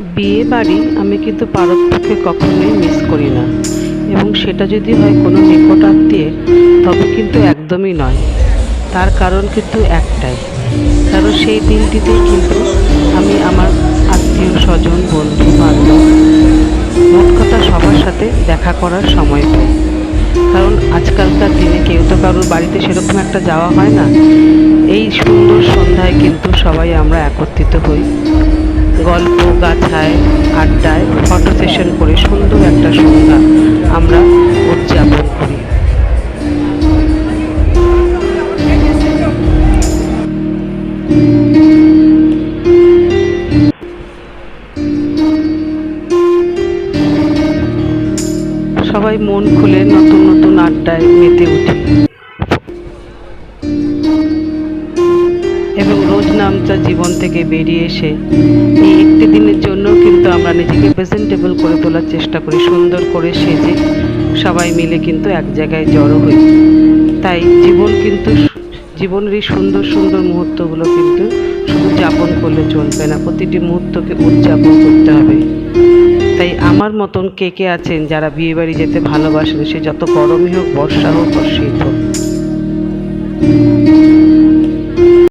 বিয়ে বাড়ি আমি কিন্তু পারতপক্ষে কখনোই মিস করি না। এবং সেটা যদি হয় কোনো নিকট আত্মীয়ের তবে কিন্তু একদমই নয়। তার কারণ কিন্তু একটাই। কারণ সেই দিনটিতেই কিন্তু আমি আমার আত্মীয়, স্বজন, বন্ধু, বান্ধব, মোট কথা সবার সাথে দেখা করার সময় পাই। কারণ আজকালকার দিনে কেউ তো কারোর বাড়িতে সেরকম একটা যাওয়া হয় না। এই সুন্দর সন্ধ্যায় কিন্তু সবাই আমরা একত্রিত হই। গল্প গাথায় আড্ডায়, ফটো সেশন করে সুন্দর একটা সন্ধ্যা আমরা উদযাপন করি। সবাই মন খুলে নতুন নতুন আড্ডায় মেতে উঠি। এবং রোজ নামচা জীবন থেকে বেরিয়ে এসে এই একটি দিনের জন্য কিন্তু আমরা নিজেকে প্রেজেন্টেবল করে তোলার চেষ্টা করি, সুন্দর করে সেজে সবাই মিলে কিন্তু এক জায়গায় জড়ো হই। তাই জীবন কিন্তু জীবনের এই সুন্দর সুন্দর মুহূর্তগুলো কিন্তু শুধু যাপন করলে চলবে না, প্রতিটি মুহূর্তকে উদযাপন করতে হবে। তাই আমার মতন কে কে আছেন যারা বিয়ে বাড়ি যেতে ভালোবাসেন, সে যত গরমই হোক, বর্ষা হোক বা শীত হোক।